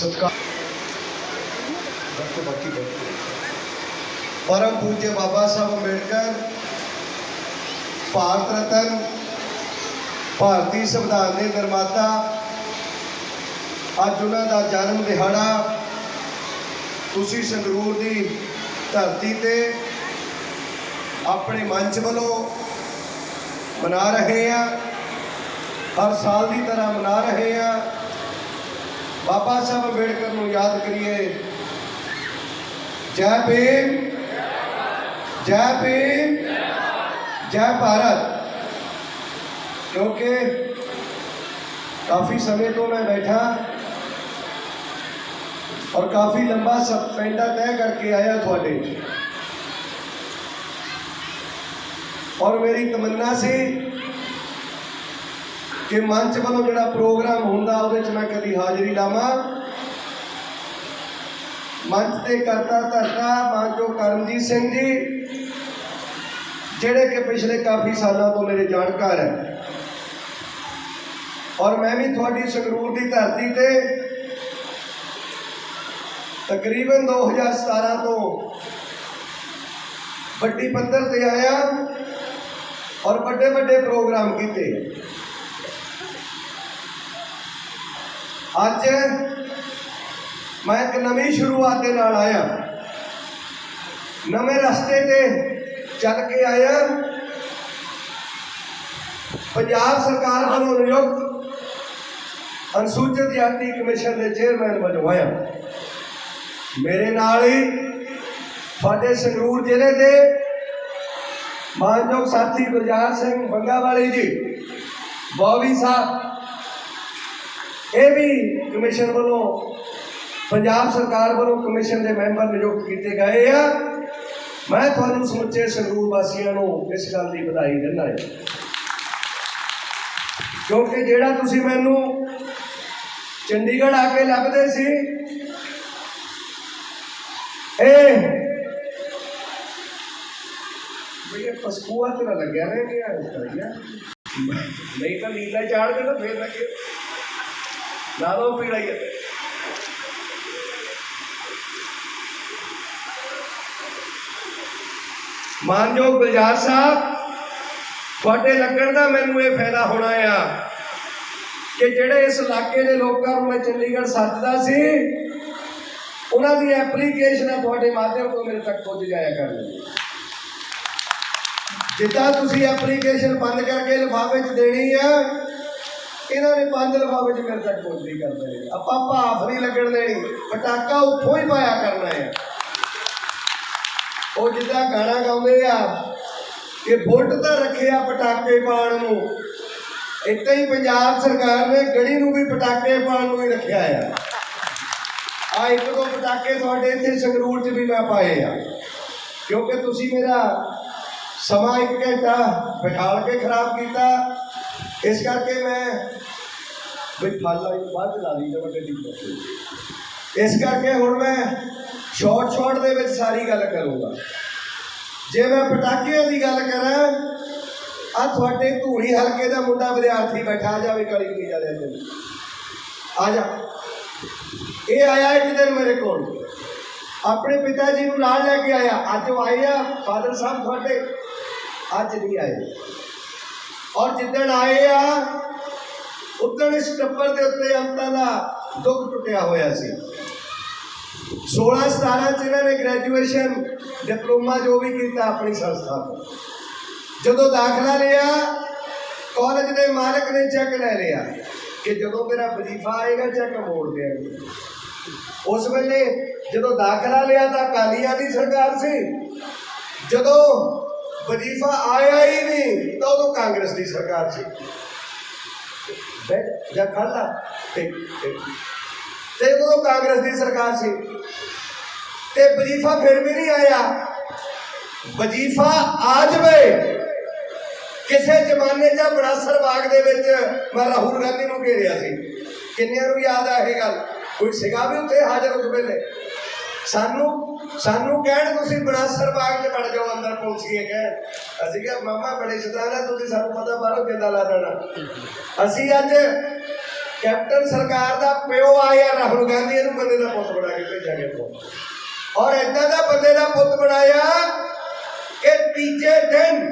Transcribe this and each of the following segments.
ਸਤਿਕਾਰ। ਬੈਠੋ, ਬਾਕੀ ਬੈਠੋ। ਪਰਮ ਪੂਜਯ ਬਾਬਾ ਸਾਹਿਬ ਅੰਬੇਡਕਰ, ਭਾਰਤ ਰਤਨ, ਭਾਰਤੀ ਸੰਵਿਧਾਨ ਦੇ ਨਿਰਮਾਤਾ, ਅੱਜ ਉਹਨਾਂ ਦਾ ਜਨਮ ਦਿਹਾੜਾ ਤੁਸੀਂ ਸੰਗਰੂਰ ਦੀ ਧਰਤੀ ਤੇ ਆਪਣੇ ਮੰਚ ਵੱਲੋਂ ਮਨਾ ਰਹੇ ਆ, ਹਰ ਸਾਲ ਦੀ ਤਰ੍ਹਾਂ ਮਨਾ ਰਹੇ ਆ। ਬਾਬਾ ਸਾਹਿਬ ਅੰਬੇਡਕਰ ਨੂੰ ਯਾਦ ਕਰੀਏ। ਜੈ ਭੀਮ। ਜੈ ਭੀਮ। ਜੈ ਭਾਰਤ। ਕਿਉਂਕਿ ਕਾਫੀ ਸਮੇਂ ਤੋਂ ਮੈਂ ਬੈਠਾ ਔਰ ਕਾਫੀ ਲੰਬਾ ਸਫ਼ਰ ਪੈਂਡਾ ਤੈਅ ਕਰਕੇ ਆਇਆ ਤੁਹਾਡੇ। ਔਰ ਮੇਰੀ ਤਮੰਨਾ ਸੀ ਕਿ ਮੰਚ ਵੱਲੋਂ ਜਿਹੜਾ ਪ੍ਰੋਗਰਾਮ ਹੁੰਦਾ, ਉਹਦੇ 'ਚ ਮੈਂ ਕਦੀ ਹਾਜ਼ਰੀ ਲਾਵਾਂ? ਮੰਚ ਤੇ ਕਰਤਾ ਧਰਤਾ ਮਾਨਜੋ ਕਰਮਜੀਤ ਸਿੰਘ ਜੀ, ਜਿਹੜੇ ਕਿ ਪਿਛਲੇ ਕਾਫੀ ਸਾਲਾਂ ਤੋਂ ਮੇਰੇ ਜਾਣਕਾਰ ਹੈ। ਔਰ ਮੈਂ ਵੀ ਤੁਹਾਡੀ ਸੰਗਰੂਰ ਦੀ ਧਰਤੀ ਤੇ ਤਕਰੀਬਨ 2017 ਤੋਂ ਵੱਡੀ ਪੱਧਰ ਤੇ ਆਇਆ ਔਰ ਵੱਡੇ ਵੱਡੇ ਪ੍ਰੋਗਰਾਮ ਕੀਤੇ। ਅੱਜ ਮੈਂ ਇੱਕ ਨਵੀਂ ਸ਼ੁਰੂਆਤ ਦੇ ਨਾਲ ਆਇਆ। ਨਵੇਂ ਰਸਤੇ ਤੇ ਚੱਲ ਕੇ ਆਇਆ। ਪੰਜਾਬ ਸਰਕਾਰ ਵੱਲੋਂ ਨਿਯੁਕਤ ਅਨੁਸੂਚਿਤ ਜਾਤੀ ਕਮਿਸ਼ਨ ਦੇ ਚੇਅਰਮੈਨ ਵਜੋਂ ਆਇਆ। ਮੇਰੇ ਨਾਲ ਹੀ ਸਾਡੇ ਸੰਗਰੂਰ ਜ਼ਿਲ੍ਹੇ ਦੇ ਮਾਨਯੋਗ ਸਾਥੀ ਗੁਰਜਾਰ ਸਿੰਘ ਬੰਗਾ ਵਾਲੀ ਜੀ ਬੌਬੀ ਸਾਹਿਬ ਇਹ ਵੀ ਕਮਿਸ਼ਨ ਵੱਲੋਂ ਪੰਜਾਬ ਸਰਕਾਰ ਵੱਲੋਂ ਕਮਿਸ਼ਨ ਦੇ ਮੈਂਬਰ ਨਿਯੁਕਤ ਕੀਤੇ ਗਏ ਆ। ਮੈਂ ਤੁਹਾਨੂੰ ਸਮੁੱਚੇ ਸੰਗਰੂਰ ਵਾਸੀਆਂ ਨੂੰ ਇਸ ਗੱਲ ਦੀ ਵਧਾਈ ਦਿੰਦਾ ਹਾਂ। ਕਿਉਂਕਿ ਜਿਹੜਾ ਤੁਸੀਂ ਮੈਨੂੰ ਚੰਡੀਗੜ੍ਹ ਆ ਕੇ ਲੱਭਦੇ ਸੀ, ਇਹ ਭਈਆ ਪਸਕੂਆ ਤੇ ਲੱਗਿਆ ਰਹੇ ਕਿ ਨਹੀਂ ਤਾਂ ਨੀਲਾ ਚਾੜ ਦੇ ਤਾਂ ਫੇਰ ਲੱਗੇ। ਲਾ ਲਓ ਪੀੜਾ ਹੀ। ਮਾਨਯੋਗ ਗੁਲਜ਼ਾਰ ਸਾਹਿਬ, ਤੁਹਾਡੇ ਲੱਗਣ ਦਾ ਮੈਨੂੰ ਇਹ ਫਾਇਦਾ ਹੋਣਾ ਆ ਕਿ ਜਿਹੜੇ ਇਸ ਇਲਾਕੇ ਦੇ ਲੋਕਾਂ ਨੂੰ ਮੈਂ ਚੰਡੀਗੜ੍ਹ ਸੱਦਦਾ ਸੀ, ਉਹਨਾਂ ਦੀ ਐਪਲੀਕੇਸ਼ਨ ਤੁਹਾਡੇ ਮਾਧਿਅਮ ਤੋਂ ਮੇਰੇ ਤੱਕ ਪਹੁੰਚ ਜਾਇਆ ਕਰਨਗੀ ਜਿੱਦਾਂ ਤੁਸੀਂ ਐਪਲੀਕੇਸ਼ਨ ਬੰਦ ਕਰਕੇ ਲਿਫਾਫੇ 'ਚ ਦੇਣੀ ਆ ਇਹਨਾਂ ਨੇ ਪੰਜ ਲਿਫਾਫੇ 'ਚ ਮੇਰੇ ਤੱਕ ਪਹੁੰਚਦੀ ਕਰਦੇ ਦੇਣੀ ਆਪਾਂ ਭਾਫ ਨਹੀਂ ਲੱਗਣ ਦੇਣੀ, ਪਟਾਕਾ ਉੱਥੋਂ ਹੀ ਪਾਇਆ ਕਰਨਾ ਹੈ। ਉਹ ਜਿੱਦਾਂ ਗਾਣਾ ਗਾਉਂਦੇ ਆ, ਕਿ ਬੁੱਢ ਤਾਂ ਰੱਖਿਆ ਪਟਾਕੇ ਪਾਉਣ ਨੂੰ। ਇੱਦਾਂ ਹੀ ਪੰਜਾਬ ਸਰਕਾਰ ਨੇ ਗੜੀ ਨੂੰ ਵੀ ਪਟਾਕੇ ਪਾਉਣ ਨੂੰ ਹੀ ਰੱਖਿਆ ਆ। ਆ ਇੱਕ ਦੋ ਪਟਾਕੇ ਤੁਹਾਡੇ ਇੱਥੇ ਸੰਗਰੂਰ 'ਚ ਵੀ ਮੈਂ ਪਾਏ ਆ। ਕਿਉਂਕਿ ਤੁਸੀਂ ਮੇਰਾ ਸਮਾਂ ਇੱਕ ਘੰਟਾ ਬਿਠਾਲ ਕੇ ਖਰਾਬ ਕੀਤਾ ਇਸ ਕਰਕੇ ਮੈਂ ਵੀ ਫਲ ਲਾਈ ਬਾਅਦ 'ਚ ਲਾ ਲਈ ਤੇ ਵੱਡੇ ਦੀ ਇਸ ਕਰਕੇ ਹੁਣ ਮੈਂ ਸ਼ਾਰਟ ਸ਼ਾਰਟ ਦੇ ਵਿੱਚ ਸਾਰੀ ਗੱਲ ਕਰੂੰਗਾ। ਜੇ ਮੈਂ ਪਟਾਕਿਆਂ ਦੀ ਗੱਲ ਕਰਾਂ ਆ ਤੁਹਾਡੇ ਧੂਰੀ ਹਲਕੇ ਦਾ ਮੁੰਡਾ ਵਿਦਿਆਰਥੀ ਬੈਠਾ, ਆ ਜਾਵੇ ਕਾਲੀ ਕਮੀਜ਼ ਵਾਲੇ ਦਿਨ ਆ ਜਾ। ਇਹ ਆਇਆ ਇੱਕ ਦਿਨ ਮੇਰੇ ਕੋਲ। ਆਪਣੇ ਪਿਤਾ ਜੀ ਨੂੰ ਨਾਲ ਲੈ ਕੇ ਆਇਆ। ਅੱਜ ਉਹ ਆਏ ਆ, ਫਾਦਰ ਸਾਹਿਬ ਤੁਹਾਡੇ। ਅੱਜ ਨਹੀਂ ਆਏ। ਔਰ ਜਿੱਦਣ ਆਏ ਆ, ਉਦਣ ਇਸ ਟੱਪਰ ਦੇ ਉੱਤੇ ਅੰਤਾਂ ਦਾ ਦੁੱਖ ਟੁੱਟਿਆ ਹੋਇਆ ਸੀ। 16 17 ਚ ਇਹਨਾਂ ਨੇ ਗ੍ਰੈਜੂਏਸ਼ਨ ਡਿਪਲੋਮਾ ਜੋ ਵੀ ਕੀਤਾ ਆਪਣੀ ਸੰਸਥਾ ਤੋਂ। ਜਦੋਂ ਦਾਖਲਾ ਲਿਆ ਕਾਲਜ ਦੇ ਮਾਲਕ ਨੇ ਚੈੱਕ ਲੈ ਲਿਆ ਕਿ ਜਦੋਂ ਮੇਰਾ ਵਜ਼ੀਫਾ ਆਏਗਾ ਚੈੱਕ ਮੋੜ ਦੇਣਗੇ। ਉਸ ਵੇਲੇ ਜਦੋਂ ਦਾਖਲਾ ਲਿਆ ਤਾਂ ਕਾਲੀਆਂ ਦੀ ਸਰਕਾਰ ਸੀ। ਜਦੋਂ ਵਜ਼ੀਫਾ ਆਇਆ ਹੀ ਨਹੀਂ, ਤਾਂ ਉਦੋਂ ਕਾਂਗਰਸ ਦੀ ਸਰਕਾਰ ਸੀ। ਬੈਠ ਜਾ ਖੜਾ ਤੇ ਤੇ ਉਦੋਂ ਕਾਂਗਰਸ ਦੀ ਸਰਕਾਰ ਸੀ। ਤੇ ਵਜ਼ੀਫਾ ਫਿਰ ਵੀ ਨਹੀਂ ਆਇਆ। ਵਜ਼ੀਫਾ ਆ ਜਵੇ। ਕਿਸੇ ਜ਼ਮਾਨੇ 'ਚ ਬੜਾਸਰ ਬਾਗ ਦੇ ਵਿੱਚ ਮੈਂ ਰਾਹੁਲ ਗਾਂਧੀ ਨੂੰ ਘੇਰਿਆ ਸੀ। ਕਿੰਨਿਆਂ ਨੂੰ ਯਾਦ ਆ ਇਹ ਗੱਲ? ਕੋਈ ਸੀਗਾ ਵੀ ਉੱਥੇ ਹਾਜ਼ਰ ਉਸ ਵੇਲੇ? ਸਾਨੂੰ ਸਾਨੂੰ ਕਹਿਣ, ਤੁਸੀਂ ਬੜਾਸਰ ਬਾਗ 'ਚ ਵੜ ਜਾਓ, ਅੰਦਰ ਪਹੁੰਚੀਏ ਕਹਿ ਅਸੀਂ ਕਿਹਾ, ਮਾਮਾ, ਬੜੇ ਸ਼ੈਤਾਨ ਆ, ਤੁਸੀਂ ਸਾਨੂੰ ਪਤਾ ਬਾਹਰੋਂ ਕਿੱਦਾਂ ਲਾ ਦੇਣਾ। ਅਸੀਂ ਅੱਜ ਕੈਪਟਨ ਸਰਕਾਰ ਦਾ ਪਿਓ ਆਇਆ ਰਾਹੁਲ ਗਾਂਧੀ, ਇਹਨੂੰ ਬੰਦੇ ਦਾ ਪੁੱਤ ਬਣਾ ਕੇ ਭੇਜਿਆ ਗਿਆ ਔਰ ਏਦਾਂ ਦਾ ਬੰਦੇ ਦਾ ਪੁੱਤ ਬਣਾਇਆ ਕਿ ਤੀਜੇ ਦਿਨ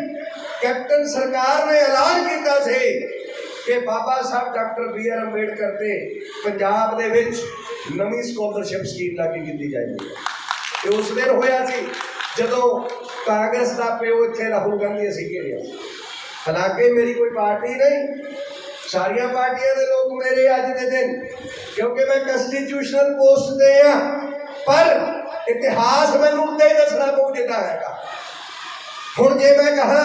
ਕੈਪਟਨ ਸਰਕਾਰ ਨੇ ਐਲਾਨ ਕੀਤਾ ਸੀ ਕਿ Baba Sahib doctor B R Ambedkar ਤੇ ਪੰਜਾਬ ਦੇ ਵਿੱਚ ਨਵੀਂ ਸਕਾਲਰਸ਼ਿਪ ਸਕੀਮ ਲਾਗੂ ਕੀਤੀ ਜਾਏਗੀ। ਤੇ ਉਸ ਦਿਨ ਹੋਇਆ ਸੀ, ਜਦੋਂ ਕਾਂਗਰਸ ਦਾ ਪਿਓ ਇੱਥੇ ਰਾਹੁਲ ਗਾਂਧੀ ਅਸੀਂ ਘੇਰਿਆ ਹਾਲਾਂਕਿ ਮੇਰੀ ਕੋਈ ਪਾਰਟੀ ਨਹੀਂ, ਸਾਰੀਆਂ ਪਾਰਟੀਆਂ ਦੇ ਲੋਕ ਮੇਰੇ ਅੱਜ ਦੇ ਦਿਨ, ਕਿਉਂਕਿ ਮੈਂ ਕਨਸਟੀਟਿਊਸ਼ਨਲ ਪੋਸਟ ਤੇ ਆ, ਪਰ ਇਤਿਹਾਸ ਮੈਨੂੰ ਉੱਤੇ ਹੀ ਦੱਸਣਾ ਪਊ ਜਿੱਦਾਂ ਹੈਗਾ। ਹੁਣ ਜੇ ਮੈਂ ਕਹਾ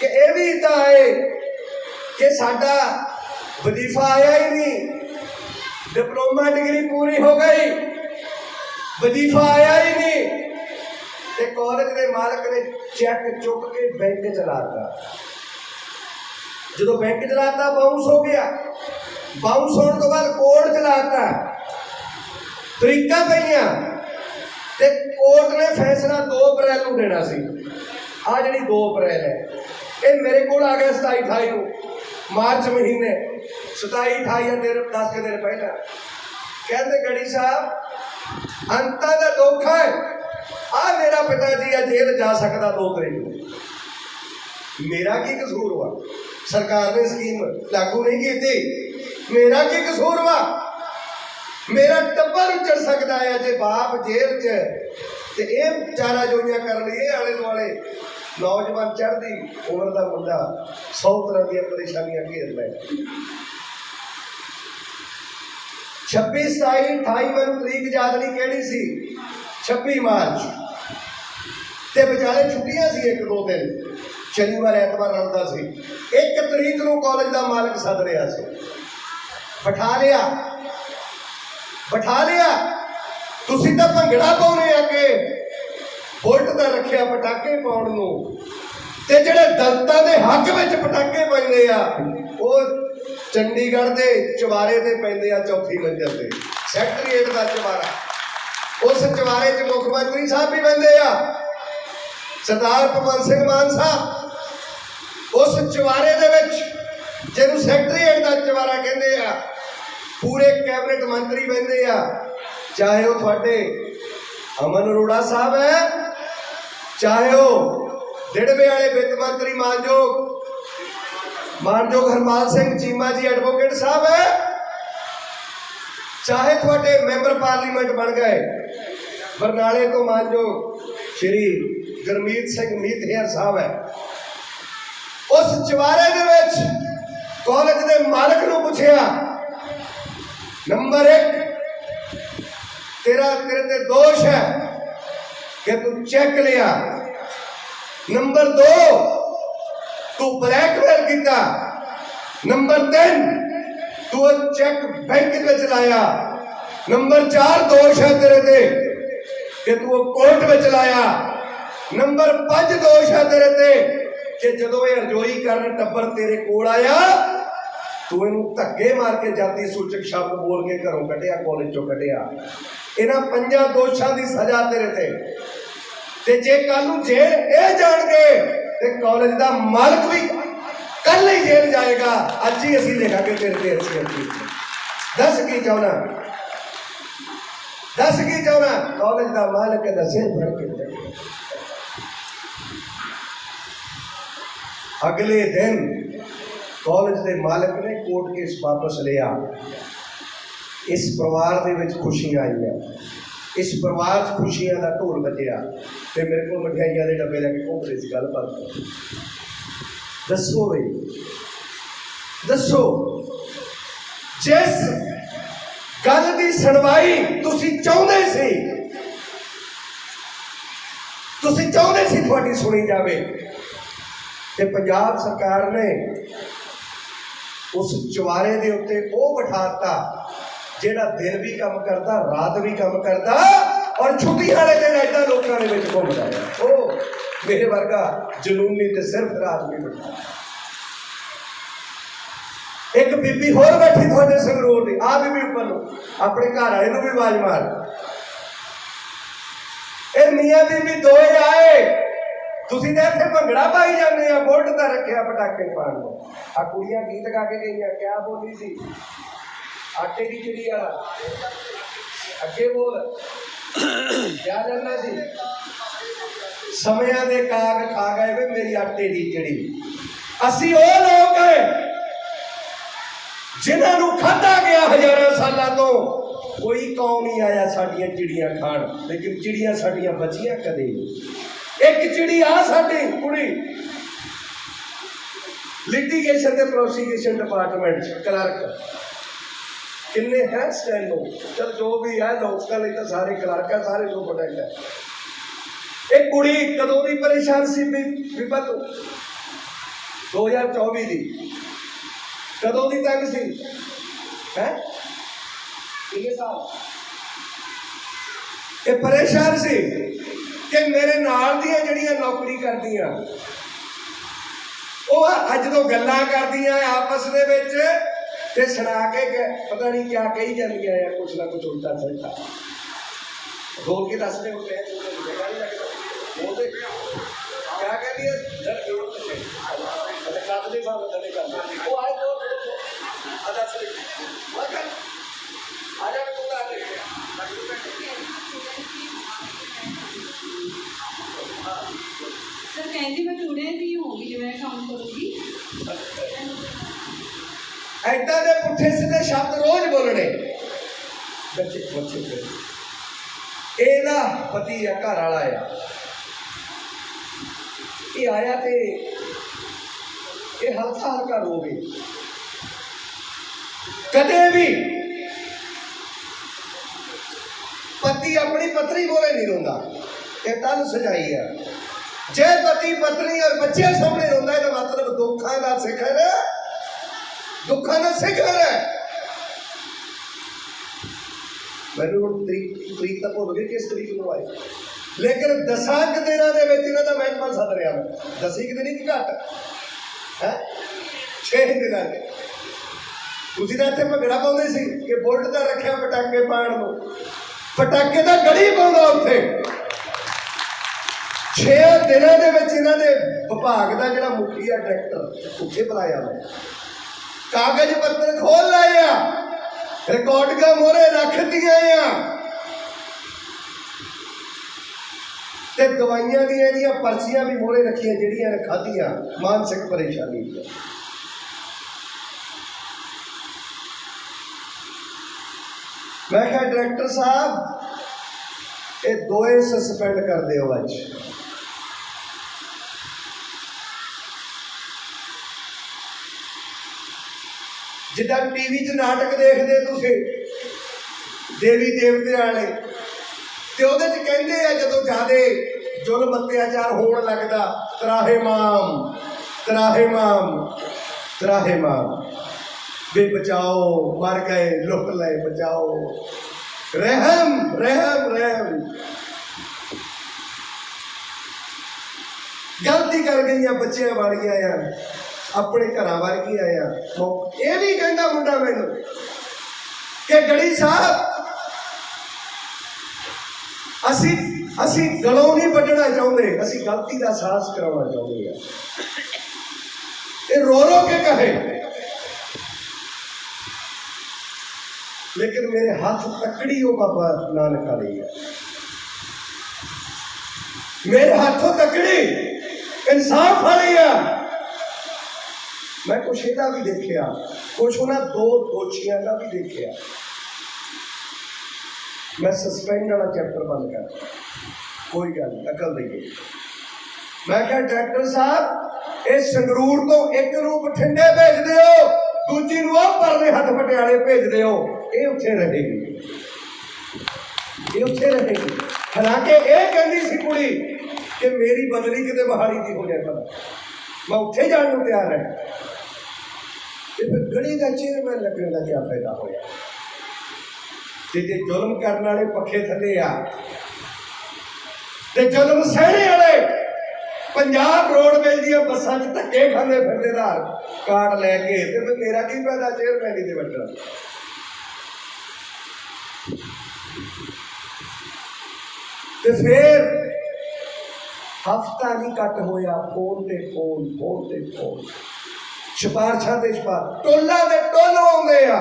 ਕਿ ਇਹ ਵੀ ਤਾਂ ਹੈ ਕਿ ਸਾਡਾ ਵਜ਼ੀਫਾ ਆਇਆ ਹੀ ਨਹੀਂ, ਡਿਪਲੋਮਾ ਡਿਗਰੀ ਪੂਰੀ ਹੋ ਗਈ ਵਜ਼ੀਫਾ ਆਇਆ ਹੀ ਨਹੀਂ। ਤੇ ਕਾਲਜ ਦੇ ਮਾਲਕ ਨੇ ਚੈੱਕ ਚੁੱਕ ਕੇ ਬੈਂਕ ਚ ਲਾਤਾ ਜਦੋਂ ਬੈਂਕ ਚਲਾਤਾ ਲਾਤਾ ਬਾਉਂਸ ਹੋ ਗਿਆ। ਬਾਉਂਸ ਹੋਣ ਤੋਂ ਬਾਅਦ ਕੋਰਟ ਚ ਲਾਤਾ ਤਰੀਕਾ ਪਈਆਂ। ਤੇ ਕੋਰਟ ਨੇ ਫੈਸਲਾ 2 ਅਪ੍ਰੈਲ ਨੂੰ ਦੇਣਾ ਸੀ। ਆ ਜਿਹੜੀ 2 ਅਪ੍ਰੈਲ ਹੈ, ਇਹ ਮੇਰੇ ਕੋਲ ਆ ਗਿਆ 27 28 ਨੂੰ। ਮਾਰਚ ਮਹੀਨੇ। 27 28 ਦਿਨ 10 ਕੁ ਦਿਨ ਪਹਿਲਾਂ। ਕਹਿੰਦੇ, ਗੜੀ ਸਾਹਿਬ ਅੰਤਾਂ ਦਾ ਦੁੱਖ ਹੈ। ਆ ਮੇਰਾ ਪਿਤਾ ਜੀ ਆ, ਜੇਲ੍ਹ ਜਾ ਸਕਦਾ ਦੋ ਤਰੀਕ ਨੂੰ। ਮੇਰਾ ਕੀ ਕਸੂਰ ਵਾ? ਸਰਕਾਰ ਨੇ ਸਕੀਮ ਲਾਗੂ ਨਹੀਂ ਕੀਤੀ। ਮੇਰਾ ਕੀ ਕਸੂਰ ਵਾ? ਮੇਰਾ ਟੱਬਰ ਉੱਜੜ ਸਕਦਾ ਹੈ ਜੇ ਬਾਪ ਜੇਲ੍ਹ 'ਚ ਤੇ ਇਹ ਵਿਚਾਰਾ ਜੋਈਆਂ ਕਰ ਇਹ ਆਲੇ ਦੁਆਲੇ ਨੌਜਵਾਨ ਚੜ੍ਹਦੀ ਉਮਰ ਦਾ ਮੁੰਡਾ ਸੌ ਤਰ੍ਹਾਂ ਦੀਆਂ ਪਰੇਸ਼ਾਨੀਆਂ ਘੇਰ ਲੈ 26 27 28 ਮੈਨੂੰ ਤਰੀਕ ਯਾਦ ਨਹੀਂ ਕਿਹੜੀ ਸੀ? 26 ਮਾਰਚ। ਤੇ ਵਿਚਾਲੇ ਛੁੱਟੀਆਂ ਸੀ ਇੱਕ ਦੋ ਦਿਨ। ਸ਼ਨੀਵਾਰ, ਐਤਵਾਰ ਰਹਿੰਦਾ ਸੀ। ਇੱਕ ਤਰੀਕ ਨੂੰ ਕਾਲਜ ਦਾ ਮਾਲਕ ਸੱਦ ਰਿਹਾ ਸੀ। ਬਿਠਾ ਲਿਆ। ਬਿਠਾ ਲਿਆ। ਤੁਸੀਂ ਤਾਂ ਭੰਗੜਾ ਪਾਉਣੇ ਆ ਕਿ ਬੁਲਟ ਦਾ ਰੱਖਿਆ ਪਟਾਕੇ ਪਾਉਣ ਨੂੰ। ਤੇ ਜਿਹੜੇ ਦਲਤਾਂ ਦੇ ਹੱਕ ਵਿੱਚ ਪਟਾਕੇ ਪੈਂਦੇ ਆ, ਉਹ ਚੰਡੀਗੜ੍ਹ ਦੇ ਚਵਾਰੇ ਤੇ ਪੈਂਦੇ ਆ ਚੌਥੀ ਮੰਜ਼ਲ ਤੇ। ਸੈਕਟਰੀਏਟ ਦਾ ਚਵਾਰਾ ਉਸ ਚਵਾਰੇ 'ਚ ਮੁੱਖ ਮੰਤਰੀ ਸਾਹਿਬ ਵੀ ਬੰਦੇ ਆ। ਸਰਦਾਰ ਭਗਵੰਤ ਸਿੰਘ ਮਾਨ ਸਾਹਿਬ। ਉਸ ਚਵਾਰੇ ਦੇ ਵਿੱਚ ਜਿਹਨੂੰ ਸੈਕਟਰੀਏਟ ਦਾ ਚਵਾਰਾ ਕਹਿੰਦੇ ਆ, ਪੂਰੇ ਕੈਬਨਿਟ ਮੰਤਰੀ ਬੰਦੇ ਆ। ਚਾਹੇ ਉਹ ਤੁਹਾਡੇ ਅਮਨ ਅਰੋੜਾ ਸਾਹਿਬ ਹੈ, ਚਾਹੇ ਉਹ ਡਿੜਵੇ ਵਾਲੇ ਵਿੱਤ ਮੰਤਰੀ ਮਾਨਯੋਗ ਮਾਨਯੋਗ ਹਰਮਾਲ ਸਿੰਘ ਚੀਮਾ ਜੀ ਐਡਵੋਕੇਟ ਸਾਹਿਬ ਹੈ। ਚਾਹੇ ਤੁਹਾਡੇ ਮੈਂਬਰ ਪਾਰਲੀਮੈਂਟ ਬਣ ਗਏ ਬਰਨਾਲੇ ਤੋਂ ਮਾਨਯੋਗ ਸ਼੍ਰੀ ਗੁਰਮੀਤ ਸਿੰਘ ਮੀਤਹਿਰ ਸਾਹਿਬ ਹੈ। ਉਸ ਚਵਾਰੇ ਦੇ ਵਿੱਚ ਕਾਲਜ ਦੇ ਮਾਲਕ ਨੂੰ ਪੁੱਛਿਆ, ਨੰਬਰ 1 ਤੇਰਾ ਤੇਰੇ ਤੇ ਦੋਸ਼ ਹੈ ਕਿ ਤੂੰ ਚੈੱਕ ਲਿਆ। ਨੰਬਰ 2 ਤੂੰ ਬਲੈਕਮੇਲ ਕੀਤਾ। ਨੰਬਰ 3 ਤੂੰ ਉਹ ਚੈੱਕ ਬੈਂਕ ਵਿੱਚ ਲਾਇਆ। ਨੰਬਰ 4 ਦੋਸ਼ ਹੈ ਤੇਰੇ ਤੇ ਕਿ ਤੂੰ ਉਹ ਕੋਰਟ ਲਾਇਆ। ਨੰਬਰ 5 ਦੋਸ਼ ਹੈ ਤੇਰੇ ਤੇ ਕਿ ਜਦੋਂ ਇਹ ਅਰਜ਼ੋਈ ਕਰਨ ਟੱਬਰ ਤੇਰੇ ਕੋਲ ਆਇਆ, ਤੂੰ ਇਹਨੂੰ ਧੱਕੇ ਮਾਰ ਕੇ ਜਾਤੀ ਸੂਚਕ ਸ਼ਬਦ ਬੋਲ ਕੇ ਘਰੋਂ ਕੱਢਿਆ ਕਾਲਜ ਚੋਂ ਕੱਢਿਆ। ਇਹਨਾਂ ਪੰਜਾਂ ਦੋਸ਼ਾਂ ਦੀ ਸਜ਼ਾ ਤੇਰੇ ਤੇ। ਤੇ ਜੇ ਕੱਲ ਨੂੰ ਜੇਲ੍ਹ ਇਹ ਜਾਣਗੇ ਤੇ ਕਾਲਜ ਦਾ ਮਾਲਕ ਵੀ ਕੱਲ ਹੀ ਜੇਲ੍ਹ ਜਾਏਗਾ। ਅੱਜ ਹੀ ਅਸੀਂ ਲਿਖਾਂਗੇ ਤੇਰੇ ਤੇ ਅਸੀਂ ਅੱਛੀ ਦੱਸ ਕੀ ਚਾਹਣਾ ਦੱਸ ਕੀ ਚਾਹਣਾ ਕਾਲਜ ਦਾ ਮਾਲਕ ਦਾ ਸਿਰ ਫੜ ਕੇ ਜਾਏਗਾ ਅਗਲੇ ਦਿਨ ਕਾਲਜ ਦੇ ਮਾਲਕ ਨੇ ਕੋਰਟ ਕੇਸ ਵਾਪਸ ਲਿਆ। ਇਸ ਪਰਿਵਾਰ ਦੇ ਵਿੱਚ ਖੁਸ਼ੀਆਂ ਆਈਆਂ। ਇਸ ਪਰਿਵਾਰ 'ਚ ਖੁਸ਼ੀਆਂ ਦਾ ਢੋਲ ਵੱਜਿਆ। ਤੇ ਮੇਰੇ ਕੋਲ ਮਠਿਆਈਆਂ ਦੇ ਡੱਬੇ ਲੈ ਕੇ ਘੁੰਮ ਰਹੇ ਸੀ, ਗੱਲ ਪਰ ਦੱਸੋ ਬਈ, ਦੱਸੋ, ਜਿਸ ਗੱਲ ਦੀ ਸੁਣਵਾਈ ਤੁਸੀਂ ਚਾਹੁੰਦੇ ਸੀ, ਤੁਸੀਂ ਚਾਹੁੰਦੇ ਸੀ ਤੁਹਾਡੀ ਸੁਣੀ ਜਾਵੇ, ਤੇ ਪੰਜਾਬ ਸਰਕਾਰ ਨੇ ਉਸ ਚਵਾਰੇ ਦੇ ਉੱਤੇ ਉਹ ਬਿਠਾਤਾ ਜਿਹੜਾ ਦਿਨ ਵੀ ਕੰਮ ਕਰਦਾ, ਰਾਤ ਵੀ ਕੰਮ ਕਰਦਾ ਔਰ ਛੁੱਟੀ ਵਾਲੇ ਦਿਨ ਐਡਾ ਲੋਕਾਂ ਦੇ ਵਿੱਚ ਘੁੰਮਦਾ ਹੈ। ਉਹ ਮੇਰੇ ਵਰਗਾ ਜਨੂਨੀ ਤੇ ਸਿਰਫ ਰਾਤ ਵੀ ਬਿਠਾ ਇੱਕ ਬੀਬੀ ਹੋਰ ਬੈਠੀ ਤੁਹਾਡੇ ਸੰਗਰੂਰ ਦੀ ਆ ਬੀਬੀ ਉੱਪਰ ਨੂੰ, ਆਪਣੇ ਘਰ ਵਾਲੇ ਨੂੰ ਵੀ ਆਵਾਜ਼ ਮਾਰ। ਇਹ ਮੀਆਂ ਬੀਬੀ ਦੋਏ ਆਏ। ਤੁਸੀਂ ਤਾਂ ਇੱਥੇ ਭੰਗੜਾ ਪਾਈ ਜਾਂਦੇ ਆ ਬੁਲਟ ਤਾਂ ਰੱਖਿਆ ਪਟਾਕੇ ਪਾਣ ਨੂੰ। ਆ ਕੁੜੀਆਂ ਗੀਤ ਗਾ ਕੇ ਗਈਆਂ, ਕਿਆ ਬੋਲੀ ਸੀ? ਆਟੇ ਦੀ ਚਿੜੀ ਵਾਲਾ। ਅੱਗੇ ਬੋਲ। ਕਿਆ ਕਰਨਾ ਸੀ ਸਮਿਆਂ ਦੇ ਕਾਗ ਖਾ ਗਏ ਵੇ ਮੇਰੀ ਆਟੇ ਦੀ ਚਿੜੀ। ਅਸੀਂ ਉਹ ਲੋਕ ਹੈ ਜਿਨ੍ਹਾਂ ਨੂੰ ਖਾਧਾ ਗਿਆ ਹਜ਼ਾਰਾਂ ਸਾਲਾਂ ਤੋਂ। ਕੋਈ ਕੌਮ ਨਹੀਂ ਆਇਆ ਸਾਡੀਆਂ ਚਿੜੀਆਂ ਖਾਣ, ਲੇਕਿਨ ਚਿੜੀਆਂ ਸਾਡੀਆਂ ਬਚੀਆਂ ਕਦੇ ਇੱਕ ਚਿੜੀ ਆ ਸਾਡੀ ਕੁੜੀ। ਲਿਟੀਗੇਸ਼ਨ ਤੇ ਪ੍ਰੋਸੀਕਿਊਸ਼ਨ ਡਿਪਾਰਟਮੈਂਟ ਚ ਕਲਰਕ ਕਿੰਨੇ ਹੈ ਸਟੈਂਡ ਸਟੈਨੋ ਚਲ ਜੋ ਵੀ ਹੈ, ਲੋਕਾਂ ਲਈ ਤਾਂ ਸਾਰੇ ਕਲਰਕ ਆ, ਸਾਰੇ ਲੋਕ ਹੈ ਇਹ ਕੁੜੀ ਕਦੋਂ ਦੀ ਪਰੇਸ਼ਾਨ ਸੀ ਵੀ ਵਿਪਤ 2024 ਦੀ। ਕਦੋਂ ਦੀ ਤੰਗ ਸੀ? ਹੈ? ਕਿੰਨੇ ਸਾਲ? ਇਹ ਪਰੇਸ਼ਾਨ ਸੀ ਕਿ ਮੇਰੇ ਨਾਲ ਦੀਆਂ ਜਿਹੜੀਆਂ ਨੌਕਰੀ ਕਰਦੀਆਂ, ਉਹ ਅੱਜ ਤੋਂ ਗੱਲਾਂ ਕਰਦੀਆਂ ਆਪਸ ਦੇ ਵਿੱਚ ਤੇ ਸੁਣਾ ਕੇ ਕਿ ਪਤਾ ਨਹੀਂ ਕਿਆ ਕਹੀ ਜਾਂਦੀਆਂ ਆ ਕੁਛ ਨਾ ਕੁਛ ਉਲਟਾ ਸਲਟਾ ਬੋਲ ਕੇ ਦੱਸਦੇ ਹੁੰਦੇ ਆ ਜਗ੍ਹਾ ਨਹੀਂ ਲੱਗਦਾ ਬੋਲਦੇ ਕਿਆ ਕਹਿੰਦੀ ਹੈ ਜਦ ਜੋੜ ਤੇ ਅਤੇ ਕੱਦ ਦੇ ਬਾਅਦ ਥੱਲੇ ਕਰਦੇ ਉਹ ਆਏ ਤੋਂ ਆ ਦੱਸ ਦੇ ਆ ਜਾ ਆ ਜਾ ਤੂੰ ਆ ਦੇ ਸਰ ਕਹਿੰਦੀ ਮੈਂ ਚੂੜੇ ਦੀ ਹੋਊਗੀ ਜਿਵੇਂ ਕੰਮ ਕਰੂਗੀ ਐਦਾਂ ਦੇ ਪੁੱਠੇ ਸਿੱਧੇ ਸ਼ਬਦ ਰੋਜ਼ ਬੋਲਣੇ। ਬੱਚੇ ਬੱਚੇ ਇਹਦਾ ਪਤੀ ਆ, ਘਰ ਵਾਲਾ ਆ। ਇਹ ਆਇਆ ਤੇ ਇਹ ਹਲਕਾ ਹਲਕਾ ਰੋਵੇ ਕਦੇ ਵੀ ਪਤੀ ਆਪਣੀ ਪਤਨੀ ਬੋਲੇ ਨਹੀਂ ਰੋਂਦਾ। ਇਹ ਤਨ ਸਜਾਈ ਆ। ਜੇ ਪਤੀ ਪਤਨੀ ਔਰ ਬੱਚੇ ਸਾਹਮਣੇ ਰੋਂਦਾ, ਇਹਦਾ ਮਤਲਬ ਦੁੱਖਾਂ ਦਾ ਸਿਖਰ ਦੁੱਖਾਂ ਦਾ ਸਿਖਰ ਹੈ। ਮੈਨੂੰ ਹੁਣ ਤਰੀਕ ਤਰੀਕ ਤਾਂ ਭੁੱਲ ਗਈ ਕਿਸ ਤਰੀਕ ਨੂੰ ਆਏ। ਲੇਕਿਨ ਦਸਾਂ ਕੁ ਦਿਨਾਂ ਦੇ ਵਿੱਚ ਇਹਨਾਂ ਦਾ ਮਹਿਕਮਾ ਸੱਦ ਰਿਹਾ। ਮੈਂ ਦਸੀਂ ਕਿ ਦਿਨ ਘੱਟ? ਹੈ? 6 ਦਿਨਾਂ ਦੇ। ਤੁਸੀਂ ਤਾਂ ਇੱਥੇ ਭੰਗੜਾ ਪਾਉਂਦੇ ਸੀ ਕਿ ਬੁਲਟ ਦਾ ਰੱਖਿਆ ਪਟਾਕੇ ਪਾਣ ਨੂੰ। ਪਟਾਕੇ ਦਾ ਗੜੀ ਪਾਉਂਦਾ ਉੱਥੇ। 6 ਦਿਨਾਂ ਦੇ ਵਿੱਚ ਇਹਨਾਂ ਦੇ ਵਿਭਾਗ ਦਾ ਜਿਹੜਾ ਮੁਖੀ ਆ, ਡਾਇਰੈਕਟਰ, ਉੱਥੇ ਬੁਲਾਇਆ ਮੈਂ ਕਾਗਜ਼ ਪੱਤਰ ਖੋਲ ਲਏ ਆ, ਰਿਕਾਰਡਿੰਗਾਂ ਮੋਰੇ ਰੱਖਦੀਆਂ ਆ। ਤੇ ਦਵਾਈਆਂ ਦੀਆਂ ਇਹਦੀਆਂ ਪਰਚੀਆਂ ਵੀ ਮੋਰੇ ਰੱਖੀਆਂ, ਜਿਹੜੀਆਂ ਨੇ ਖਾਧੀਆਂ, ਮਾਨਸਿਕ ਪਰੇਸ਼ਾਨੀ ਦੀਆਂ। ਮੈਂ ਕਿਹਾ, ਡਾਇਰੈਕਟਰ ਸਾਹਿਬ, ਇਹ ਦੋਏ ਸਸਪੈਂਡ ਕਰ ਦਿਓ ਅੱਜ। ਜਿੱਦਾਂ ਟੀਵੀ 'ਚ ਨਾਟਕ ਦੇਖਦੇ ਤੁਸੀਂ, ਦੇਵੀ ਦੇਵਤੇ ਵਾਲੇ, ਤੇ ਉਹਦੇ 'ਚ ਕਹਿੰਦੇ ਆ ਜਦੋਂ ਜਿਆਦੇ ਜ਼ੁਲਮ ਅਤਿਆਚਾਰ ਹੋਣ ਲੱਗਦਾ ਤਰਾਹਿਮਾਮ ਤਰਾਹਿਮਾਮ ਤਰਾਹਿਮਾਮ ਵੀ ਬਚਾਓ, ਮਰ ਗਏ, ਲੁੱਟ ਲਏ, ਬਚਾਓ। ਰਹਿਮ ਰਹਿਮ ਰਹਿਮ। ਗਲਤੀ ਕਰ ਗਈਆਂ ਬੱਚਿਆਂ ਵਾਲੀਆਂ ਯਾਰ। ਆਪਣੇ ਘਰਾਂ ਵਰਗੀਆਂ ਆ ਮੌ- ਇਹ ਵੀ ਕਹਿੰਦਾ ਮੁੰਡਾ ਮੈਨੂੰ ਕਿ ਗੜੀ ਸਾਹਿਬ, ਅਸੀਂ ਅਸੀਂ ਗਲੋਂ ਨਹੀਂ ਵੱਢਣਾ ਚਾਹੁੰਦੇ, ਅਸੀਂ ਗਲਤੀ ਦਾ ਅਹਿਸਾਸ ਕਰਾਉਣਾ ਚਾਹੁੰਦੇ ਆ। ਇਹ ਰੋ ਰੋ ਕੇ ਕਹੇ। ਲੇਕਿਨ ਮੇਰੇ ਹੱਥ ਤਕੜੀ ਉਹ ਬਾਬਾ ਨਾਨਕ ਵਾਲੀ ਹੈ ਮੇਰੇ ਹੱਥੋਂ ਤਕੜੀ ਇਨਸਾਫ ਵਾਲੀ ਆ। ਮੈਂ ਕੁਛ ਇਹਦਾ ਵੀ ਦੇਖਿਆ ਕੁਛ ਉਹਨਾਂ ਦੋ ਦੋਸ਼ੀਆਂ ਦਾ ਵੀ ਦੇਖਿਆ। ਮੈਂ ਸਸਪੈਂਡ ਵਾਲਾ ਚੈਪਟਰ ਬੰਦ ਕਰ ਕੋਈ ਗੱਲ ਨਹੀਂ, ਅਕਲ ਦੇਈਏ ਮੈਂ ਕਿਹਾ ਡਾਕਟਰ ਸਾਹਿਬ ਇਹ ਸੰਗਰੂਰ ਤੋਂ ਇੱਕ ਨੂੰ ਬਠਿੰਡੇ ਭੇਜ ਦਿਓ ਦੂਜੀ ਨੂੰ ਉਹ ਪਰਲੇ ਹੱਥ ਪਟਿਆਲੇ ਭੇਜ ਦਿਓ ਇਹ ਉੱਥੇ ਰਹੇਗੀ। ਇਹ ਉੱਥੇ ਰਹੇਗੀ। ਹਾਲਾਂਕਿ ਇਹ ਕਹਿੰਦੀ ਸੀ ਕੁੜੀ ਕਿ ਮੇਰੀ ਬਦਲੀ ਕਿਤੇ ਬਹਾਲੀ ਦੀ ਹੋ ਜਾਏ ਪਤਾ ਮੈਂ ਉੱਥੇ ਜਾਣ ਨੂੰ ਤਿਆਰ ਹੈ। ਤੇ ਫਿਰ ਗਲੀ ਦਾ ਚੇਅਰਮੈਨ ਲੱਗਣ ਦਾ ਕੀ ਫਾਇਦਾ ਹੋਇਆ? ਤੇ ਜੇ ਜ਼ੁਲਮ ਕਰਨ ਵਾਲੇ ਪੱਖੇ ਥੱਲੇ ਆ, ਤੇ ਜ਼ੁਲਮ ਸਹਿਣੇ ਵਾਲੇ ਪੰਜਾਬ ਰੋਡਵੇਜ਼ ਦੀਆਂ ਬੱਸਾਂ 'ਚ ਧੱਕੇ ਖਾਂਦੇ ਫਿਰਦੇ ਦਾ ਕਾਰਡ ਲੈ ਕੇ, ਤੇ ਫਿਰ ਮੇਰਾ ਕੀ ਫਾਇਦਾ ਚੇਅਰਮੈਨ ਦੀ ਤੇ ਵੱਟਣਾ ਤੇ ਫਿਰ ਹਫਤਾ ਨਹੀਂ ਕੱਟ ਹੋਇਆ, ਫੋਨ ਤੇ ਫੋਨ ਫੋਨ ਤੇ ਫੋਨ। ਸਿਫਾਰਸ਼ਾਂ ਤੇ ਸਿਫਾਰ ਟੋਲਾ ਦੇ ਟੋਲ ਆਉਂਦੇ ਆ।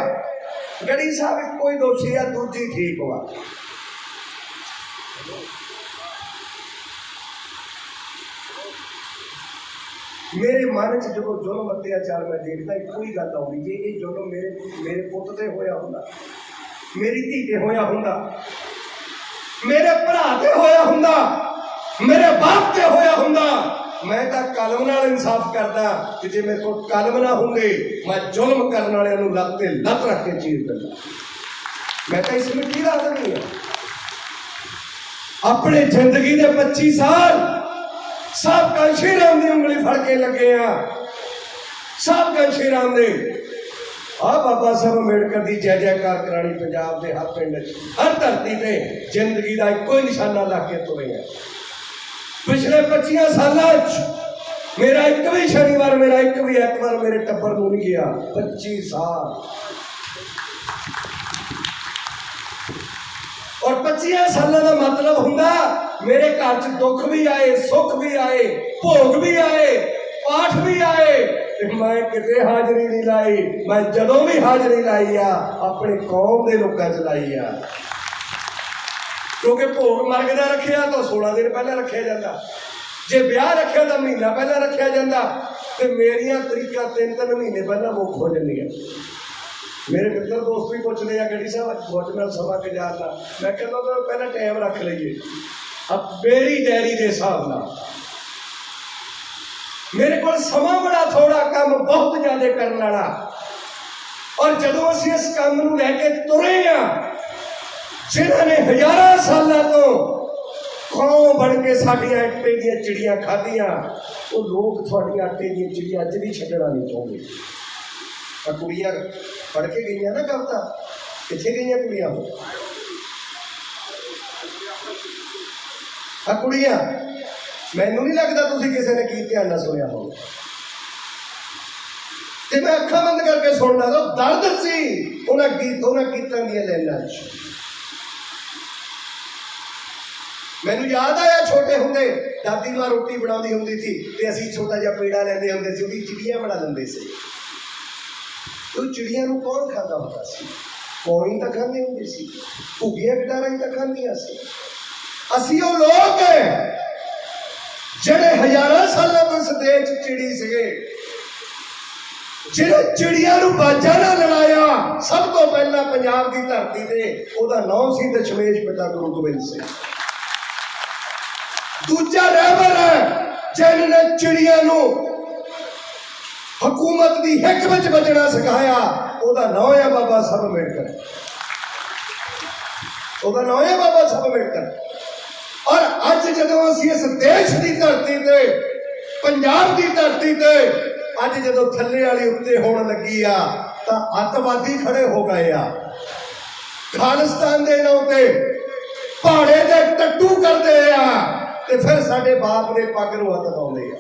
ਗੜੀ ਸਾਹਿਬ, ਇੱਕੋ ਹੀ ਦੋਸ਼ੀ ਆ, ਦੂਜੀ ਠੀਕ ਵਾ। ਮੇਰੇ ਮਨ 'ਚ ਜਦੋਂ ਜ਼ੁਲਮ, ਅਤਿਆਚਾਰ ਮੈਂ ਦੇਖਦਾ, ਇੱਕੋ ਹੀ ਗੱਲ ਆਉਂਦੀ ਜੇ ਇਹ ਜ਼ੁਲਮ ਮੇਰੇ ਮੇਰੇ ਪੁੱਤ ਤੇ ਹੋਇਆ ਹੁੰਦਾ। ਮੇਰੀ ਧੀ ਤੇ ਹੋਇਆ ਹੁੰਦਾ। ਮੇਰੇ ਭਰਾ ਤੇ ਹੋਇਆ ਹੁੰਦਾ। ਮੇਰੇ ਬਾਪ ਤੇ ਹੋਇਆ ਹੁੰਦਾ। ਮੈਂ ਤਾਂ ਕਲਮ ਨਾਲ ਇਨਸਾਫ ਕਰਦਾ ਕਿ ਜੇ ਮੇਰੇ ਕੋਲ ਕਲਮ ਨਾ ਹੁੰਦੇ, ਮੈਂ ਜ਼ੁਲਮ ਕਰਨ ਵਾਲਿਆਂ ਨੂੰ ਲੱਤ ਤੇ ਲੱਤ ਰੱਖ ਕੇ ਚੀਰ ਦਿੰਦਾ। ਮੈਂ ਤਾਂ ਇਸ ਨੂੰ ਕੀ ਦੱਸ ਆਦਮੀ ਹਾਂ? ਆਪਣੇ ਜ਼ਿੰਦਗੀ ਦੇ 25 ਸਾਲ ਸਭ ਕੰਸ਼ੀ ਰਾਮ ਦੀ ਉਂਗਲੀ ਫੜ ਕੇ ਲੱਗੇ ਆ। ਸਭ ਕਾਂਸ਼ੀ ਰਾਮ ਦੇ। ਆ ਬਾਬਾ ਸਾਹਿਬ ਅੰਬੇਡਕਰ ਦੀ ਜੈ ਜੈਕਾਰ ਕਰਾਣੀ ਪੰਜਾਬ ਦੇ ਹਰ ਪਿੰਡ ਹਰ ਧਰਤੀ ਤੇ ਜ਼ਿੰਦਗੀ ਦਾ ਇੱਕੋ ਹੀ ਨਿਸ਼ਾਨਾ ਲਾ ਕੇ ਤੁਰੇ ਆ। ਪਿਛਲੇ 25 ਸਾਲਾਂ 'ਚ ਮੇਰਾ ਇੱਕ ਵੀ ਸ਼ਨੀਵਾਰ, ਮੇਰਾ ਇੱਕ ਵੀ ਐਤਵਾਰ ਮੇਰੇ ਟੱਬਰ ਨੂੰ ਨਹੀਂ ਗਿਆ। 25 ਸਾਲ। ਔਰ 25 ਸਾਲਾਂ ਦਾ ਮਤਲਬ ਹੁੰਦਾ, ਮੇਰੇ ਘਰ 'ਚ ਦੁੱਖ ਵੀ ਆਏ, ਸੁੱਖ ਵੀ ਆਏ, ਭੋਗ ਵੀ ਆਏ, ਪਾਠ ਵੀ ਆਏ, ਤੇ ਮੈਂ ਕਿਤੇ ਹਾਜ਼ਰੀ ਨਹੀਂ ਲਾਈ। ਮੈਂ ਜਦੋਂ ਵੀ ਹਾਜ਼ਰੀ ਲਾਈ ਆ, ਆਪਣੇ ਕੌਮ ਦੇ ਲੋਕਾਂ 'ਚ ਲਾਈ ਆ। ਕਿਉਂਕਿ ਭੋਗ ਮਰਗਦਾ ਰੱਖਿਆ ਤਾਂ 16 ਦਿਨ ਪਹਿਲਾਂ ਰੱਖਿਆ ਜਾਂਦਾ। ਜੇ ਵਿਆਹ ਰੱਖਿਆ ਤਾਂ ਮਹੀਨਾ ਪਹਿਲਾਂ ਰੱਖਿਆ ਜਾਂਦਾ ਤੇ ਮੇਰੀਆਂ ਤਰੀਕਾਂ ਤਿੰਨ ਤਿੰਨ ਮਹੀਨੇ ਪਹਿਲਾਂ ਮੁੱਕ ਹੋ ਜਾਂਦੀਆਂ। ਮੇਰੇ ਮਿੱਤਰ ਦੋਸਤ ਵੀ ਪੁੱਛਦੇ ਆ ਗੱਡੀ ਸਾਹਿਬ, ਅੱਜ ਬਹੁਤ ਮੈਂ ਸਭਾ ਕੇ ਜਾਣਾ ਮੈਂ ਕਹਿੰਦਾ ਤਾਂ ਪਹਿਲਾਂ ਟਾਈਮ ਰੱਖ ਲਈਏ। ਅਬ ਮੇਰੀ ਡੈਰੀ ਦੇ ਹਿਸਾਬ ਨਾਲ। ਮੇਰੇ ਕੋਲ ਸਮਾਂ ਬੜਾ ਥੋੜਾ ਕੰਮ ਬਹੁਤ ਜ਼ਿਆਦਾ ਕਰਨ ਵਾਲਾ। ਔਰ ਜਦੋਂ ਅਸੀਂ ਇਸ ਕੰਮ ਨੂੰ ਲੈ ਕੇ ਤੁਰੇ ਆ ਜਿਨ੍ਹਾਂ ਨੇ ਹਜ਼ਾਰਾਂ ਸਾਲਾਂ ਤੋਂ ਕੌਮ ਬਣ ਕੇ ਸਾਡੀਆਂ ਆਟੇ ਦੀਆਂ ਚਿੜੀਆਂ ਖਾਧੀਆਂ, ਉਹ ਲੋਕ ਤੁਹਾਡੀਆਂ ਆਟੇ ਦੀਆਂ ਚਿੜੀਆਂ ਅੱਜ ਵੀ ਛੱਡਣਾ ਨਹੀਂ ਚਾਹੁੰਦੇ। ਆ ਕੁੜੀਆਂ ਪੜ ਕੇ ਗਈਆਂ ਨਾ ਕਵਤਾ, ਕਿੱਥੇ ਗਈਆਂ ਕੁੜੀਆਂ ਆ ਕੁੜੀਆਂ, ਮੈਨੂੰ ਨਹੀਂ ਲੱਗਦਾ ਤੁਸੀਂ ਕਿਸੇ ਨੇ ਕੀ ਧਿਆਨ ਨਾਲ ਸੁਣਿਆ ਹੋਵੇ ਤੇ ਮੈਂ ਅੱਖਾਂ ਬੰਦ ਕਰਕੇ ਸੁਣਦਾ ਤਾਂ ਦਰਦ ਸੀ, ਉਹਨਾਂ ਗੀਤ ਉਹਨਾਂ ਗੀਤਾਂ ਦੀਆਂ ਲੈਣਾਂ ਚ। ਮੈਨੂੰ ਯਾਦ ਆਇਆ ਛੋਟੇ ਹੁੰਦੇ, ਦਾਦੀ ਮਾਂ ਰੋਟੀ ਬਣਾਉਂਦੀ ਹੁੰਦੀ ਸੀ ਤੇ ਅਸੀਂ ਛੋਟਾ ਜਿਹਾ ਪੇੜਾ ਲੈਂਦੇ ਹੁੰਦੇ ਸੀ, ਉਹਦੀ ਚਿੜੀਆਂ ਬਣਾ ਲੈਂਦੇ ਸੀ। ਉਹ ਚਿੜੀਆਂ ਨੂੰ ਕੌਣ ਖਾਂਦਾ ਹੁੰਦਾ ਸੀ? ਕੋਈ ਤਾਂ ਖਾਂਦੇ ਹੁੰਦੇ ਸੀ ਭੁੱਗੀਆਂ ਗਟਾਰਾਂ ਹੀ ਤਾਂ ਖਾਂਦੀਆਂ ਸੀ। ਅਸੀਂ ਉਹ ਲੋਕ ਜਿਹੜੇ ਹਜ਼ਾਰਾਂ ਸਾਲਾਂ ਤੋਂ ਇਸ ਦੇਸ਼ ਚਿੜੀ ਸੀਗੇ। ਜਿਹੜੇ ਚਿੜੀਆਂ ਨੂੰ ਬਾਜਾ ਨਾਲ ਲੜਾਇਆ, ਸਭ ਤੋਂ ਪਹਿਲਾਂ ਪੰਜਾਬ ਦੀ ਧਰਤੀ ਤੇ ਉਹਦਾ ਨਾਮ ਸੀ ਦਸ਼ਮੇਸ਼ ਪਿਤਾ ਗੁਰੂ ਗੋਬਿੰਦ ਸਿੰਘ। ਦੂਜਾ ਰਹਿਬਰ ਹੈ ਜਿਹਨੇ ਨੇ ਚਿੜੀਆਂ ਨੂੰ ਹਕੂਮਤ ਦੀ ਹਿੱਕ ਵਿੱਚ ਬਚਣਾ ਸਿਖਾਇਆ, ਉਹਦਾ ਨਾਮ ਹੈ ਬਾਬਾ ਸਾਹਿਬ ਅੰਬੇਡਕਰ। ਉਹਦਾ ਨਾਮ ਹੈ ਬਾਬਾ ਸਾਹਿਬ ਅੰਬੇਡਕਰ। ਔਰ ਅੱਜ ਜਦੋਂ ਅਸੀਂ ਇਸ ਦੇਸ਼ ਦੀ ਧਰਤੀ ਤੇ, ਪੰਜਾਬ ਦੀ ਧਰਤੀ ਤੇ ਅੱਜ ਜਦੋਂ ਥੱਲੇ ਵਾਲੀ ਉੱਤੇ ਹੋਣ ਲੱਗੀ ਆ, ਤਾਂ ਅੱਤਵਾਦੀ ਖੜੇ ਹੋ ਗਏ ਆ। ਖਾਲਿਸਤਾਨ ਦੇ ਨਾਂ ਤੇ ਪਹਾੜੇ ਦੇ ਟੱਟੂ ਕਰਦੇ ਆ। ਤੇ ਫਿਰ ਸਾਡੇ ਬਾਪ ਦੇ ਪੱਗ ਨੂੰ ਹੱਥ ਲਾਉਂਦੇ ਆ।